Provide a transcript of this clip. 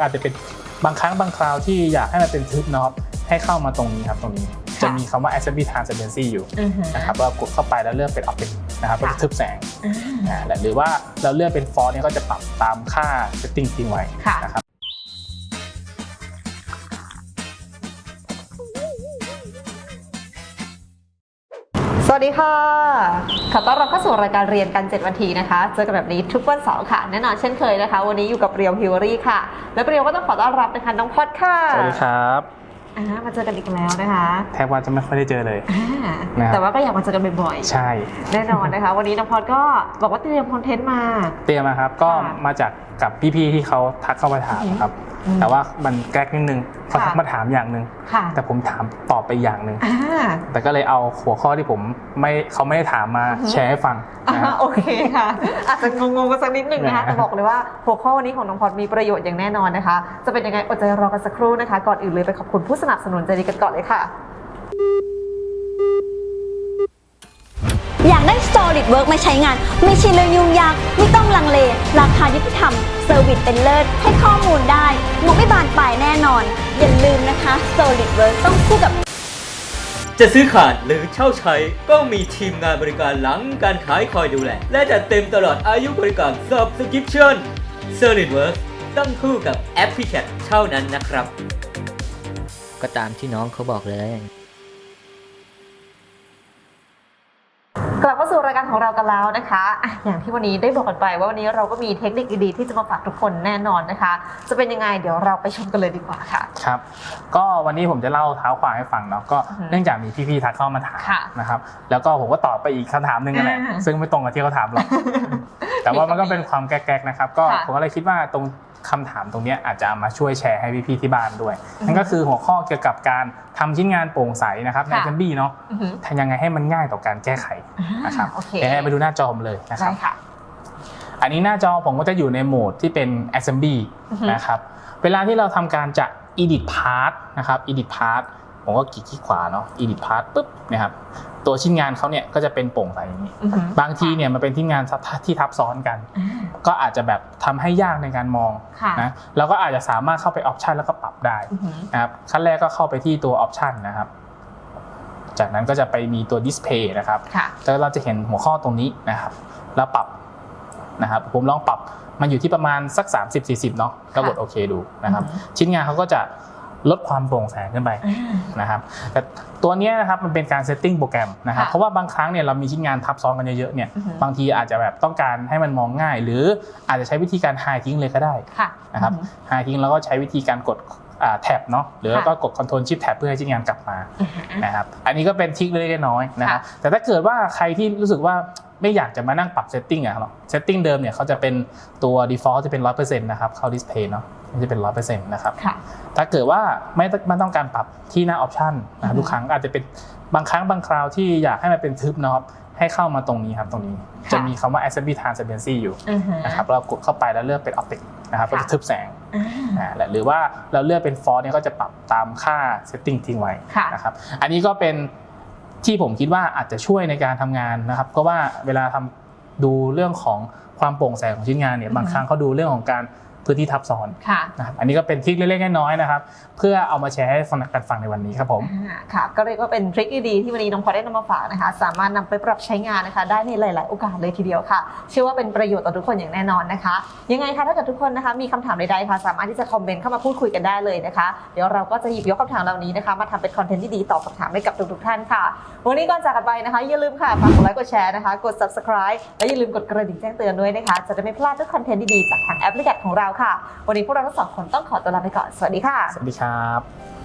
อาจจะเป็นบางครั้งบางคราวที่อยากให้มันเป็นทึบนะครับให้เข้ามาตรงนี้ครับตรงนี้ ค่ะจะมีคำว่า assembly transparency อยู่อือฮึ นะครับเรากดเข้าไปแล้วเลือกเป็น object นะครับก็ค่ะจะทึบแสงอ่าอ่าหรือว่าเราเลือกเป็น font เนี่ยก็จะปรับตามค่า setting ทิ้งไว้ ค่ะ นะครับ สวัสดีค่ะ ขอต้อนรับเข้าสู่รายการเรียนกัน 7 วันทีนะคะ เจอกันแบบนี้ทุกวันเสาร์ค่ะ แน่นอนเช่นเคยนะคะ วันนี้อยู่กับเรียวฮิวรี่ค่ะ และเรียวก็ต้องขอต้อนรับนะคะน้องพอดค่ะสวัสดีครับอ่ามาเจอกันอีกแล้วนะคะแทบว่าจะไม่ค่อยได้เจอเลยอ่านะครับ แต่ว่าก็อยากมาเจอกันบ่อยใช่ๆแน่นอนนะคะ วันนี้น้องพอดก็บอกว่าเตรียมคอนเทนต์มา เตรียมมาครับ ก็ค่ะ มาจากกับพี่ๆที่เขาทักเข้ามาถามครับอืม แต่ว่ามันแกล้กนิดนึงเขาค่ะทักมาถามอย่างหนึ่งค่ะแต่ผมถามตอบไปอย่างหนึ่งอ่าแต่ก็เลยเอาหัวข้อที่ผมไม่เขาไม่ได้ถามมาอือฮึแชร์ให้ฟังอ่านะฮะโอเคค่ะ อาจจะงงๆกันสักนิดหนึ่งนะคะนะแต่บอกเลยว่าหัวข้อวันนี้ของน้องพอดมีประโยชน์อย่างแน่นอนนะคะ จะเป็นยังไงอดใจรอกันสักครู่นะคะ ก่อนอื่นเลยไปขอบคุณผู้สนับสนุนใจดีกันก่อนเลยค่ะอยากได้ Solid Work มาใช้งาน ไม่ใช่เรื่องยุ่งยากไม่ต้องลังเล ราคายุติธรรมเซอร์วิสเป็นเลิศให้ข้อมูลได้มุกไม่บานปลายแน่นอน อย่าลืมนะคะ Solid Work ต้องคู่กับ จะซื้อขาดหรือเช่าใช้ก็มีทีมงานบริการหลังการขายคอยดูแล และจัดเต็มตลอดอายุบริการ Subscription s o l i d w o r k s ต้องคู่กับแอปพลิเคชันเท่านั้นนะครับ ก็ตามที่น้องเขาบอกเลย กลับเข้าสู่รายการของเรากันแล้วนะคะอะอย่างที่วันนี้ได้บอกกันไปว่าวันนี้เราก็มีเทคนิคดีๆที่จะมาฝากทุกคนแน่นอนนะคะ จะเป็นยังไงเดี๋ยวเราไปชมกันเลยดีกว่าค่ะ ครับ ก็วันนี้ผมจะเล่าเท้าความให้ฟังเนาะก็อือฮึเนื่องจากมีพี่ๆทักเข้ามาถามค่ะนะครับแล้วก็ผมก็ตอบไปอีกคำถามหนึ่งนั่นแหละอ่า ซึ่งไม่ตรงกับที่เขาถามหรอก แต่ว่ามันก็เป็นความแก๊กๆนะครับ ก็ค่ะผมก็เลยคิดว่าตรงคำถามตรงเนี้ยอาจจะเอามาช่วยแชร์ให้พี่ๆที่บ้านด้วยอือฮึนั่นก็คือหัวข้อเกี่ยวกับการทำชิ้นงานโปร่งใสนะครับในค่ะแซมบี้เนาะอือหือทำยังไงให้มันง่ายต่อการแก้ไขนะครับโอเคเดี๋ยวให้ไปดูหน้าจอผมเลยนะคได้รับค่ะอันนี้หน้าจอผมก็จะอยู่ในโหมดที่เป็น assembly อือฮึนะครับ เวลาที่เราทำการจะ edit part นะครับ edit part ผมก็คลิกที่ขวาเนาะ edit part ปุ๊บนะครับตัวชิ้นงานเขาเนี่ยก็จะเป็นโปร่งใสอย่างนี้อือหือบางทีเนี่ยมันเป็นที่งานที่ทับซ้อนกันอ่าก็อาจจะแบบทำให้ยากในการมองค่ะนะเราก็อาจจะสามารถเข้าไป option แล้วก็ปรับได้อือหือนะครับขั้นแรกก็เข้าไปที่ตัว option นะครับจากนั้นก็จะไปมีตัว display นะครับค่ะแล้วเราจะเห็นหัวข้อตรงนี้นะครับ แล้วปรับนะครับ ผมลองปรับมันอยู่ที่ประมาณสัก 30-40 เนาะแล้วกดค่ะโอเคดูนะครับอือฮึชิ้นงานเขาก็จะ ลดความโปร่งแสงขึ้นไปอ่านะครับแต่ตัวเนี้ยนะครับมันเป็นการเซตติ้งโปรแกรมนะครับค่ะเพราะว่าบางครั้งเนี่ยเรามีชิ้นงานทับซ้อนกันเยอะๆเนี่ยอือฮึบางทีอาจจะแบบต้องการให้มันมองง่าย หรืออาจจะใช้วิธีการไฮทิ้งเลยก็ได้ค่ะนะครับอือหือไฮทิ้งแล้วก็ใช้วิธีการกดแท็บเนาะหรือค่ะก็กด Ctrl Shift Tab เพื่อให้ชิ้นงานกลับมาอือหือนะครับอันนี้ก็เป็นทริคเล็กๆน้อยๆนะครับค่ะแต่ถ้าเกิดว่าใครที่รู้สึกว่าไม่อยากจะมานั่งปรับเซตติ้งอะครับเซตติ้งเดิมเนี่ยเขาจะเป็นตัว default จะเป็น 100%นะครับเข้า display เนาะ มันจะเป็น100%นะครับค่ะถ้าเกิดว่าไม่ไม่ต้องการปรับที่หน้าออปชันนะครับอือฮึทุกครั้งอาจจะเป็นบางครั้งบางคราวที่อยากให้มันเป็นทึบนะครับให้เข้ามาตรงนี้ครับตรงนี้ค่ะจะมีคำว่า assembly transparency อยู่อือหือนะครับเรากดเข้าไปแล้วเลือกเป็น optic นะครับก็ค่ะจะทึบแสงอ่าอ่าหรือว่าเราเลือกเป็นฟอนต์เนี่ยก็จะปรับตามค่า setting ทิ้งไว้ค่ะนะครับอันนี้ก็เป็นที่ผมคิดว่าอาจจะช่วยในการทำงานนะครับเพราะว่าเวลาทำดูเรื่องของความโปร่งแสงของชิ้นงานเนี่ยอือฮึบางครั้งเขาดูเรื่องของการ พื้นที่ทับซ้อนค่ะนะครับอันนี้ก็เป็นทริคเล็กๆน้อยๆนะครับ เพื่อเอามาแชร์ให้ฟังกันฟังในวันนี้ครับผมอ่าค่ะก็เรียกว่าเป็นทริคดีๆที่วันนี้น้องพอได้นำมาฝากนะคะ สามารถนำไปปรับใช้งานนะคะ ได้ในหลาย ๆ โอกาสเลยทีเดียวค่ะ เชื่อว่าเป็นประโยชน์ต่อทุกคนอย่างแน่นอนนะคะ ยังไงคะถ้าเกิดทุกคนนะคะมีคำถามใดๆค่ะ สามารถที่จะคอมเมนต์เข้ามาพูดคุยกันได้เลยนะคะ เดี๋ยวเราก็จะหยิบยกคำถามเหล่านี้นะคะ มาทำเป็นคอนเทนต์ที่ดีตอบคำถามให้กับทุกๆท่านค่ะ วันนี้ก่อนจากกันไปนะคะอย่าลืมค่ะฝากกดไลค์กดแชร์นะคะ กด subscribe และอย่าลืมกดกระดิ่งแจ้งเตือนด้วยนะคะ จะได้ไม่พลาดทุกคอนเทนต์ดีๆจากทางแอปพลิเคชันของเราค่ะ วันนี้พวกเราทั้งสองคนต้องขอตัวลาไปก่อน สวัสดีค่ะ สวัสดีครับ